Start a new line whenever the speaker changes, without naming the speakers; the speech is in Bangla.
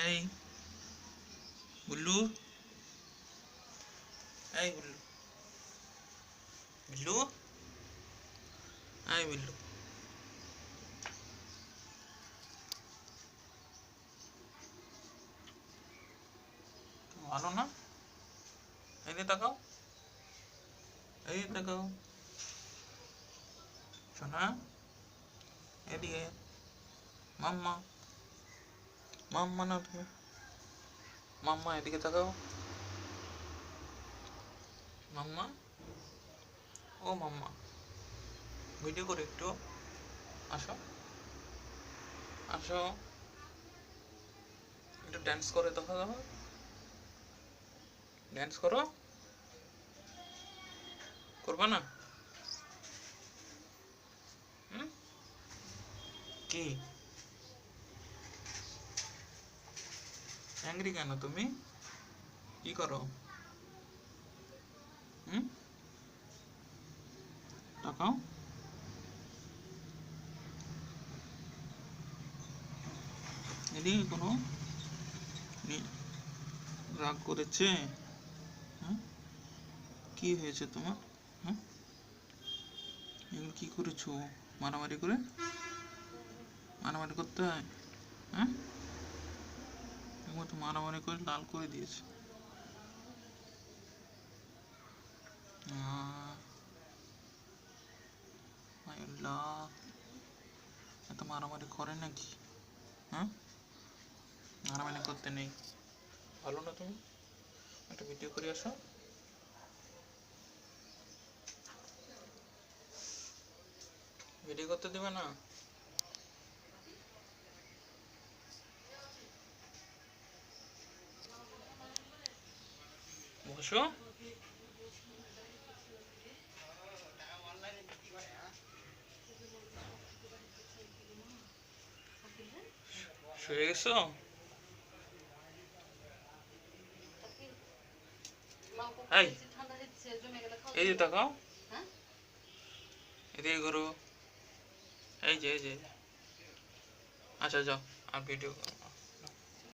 এই বুল্লু এই বুল্লু বিল্লু এই বিল্লু ভালো না এই দিয়ে তাকাও এই দিয়ে তাকাও শোনা এদিকে মাম্মা না তুমি? মাম্মা, এদিকে তাকাও। মাম্মা? ও মাম্মা। ভিডিও করে একটু। আসো। আসো। একটু ড্যান্স করে দেখা, দেখো। ড্যান্স করো। করবা না? হুম? কি? অ্যাংরি কেন তুমি? কি করো? হুম? তাকাও। এদিকে কোনো রাগ করেছে? হ্যাঁ কি হয়েছে তোমার? হ্যাঁ এগুলো কি করেছ? মারামারি করে? মারামারি করতে হয়? হ্যাঁ এগুলো তো মারামারি করে লাল করে দিয়েছে। এত মারামারি করে নাকি? হ্যাঁ? মারামারি করতে নেই। ভালো না তুমি? একটা ভিডিও করে আসো। ভিডিও করতে দেবে না? বসো শুয়ে গেছো? এই যে তাকাও? এদিকে করো এই যে এই যে আচ্ছা যাও, আর ভিডিও করো।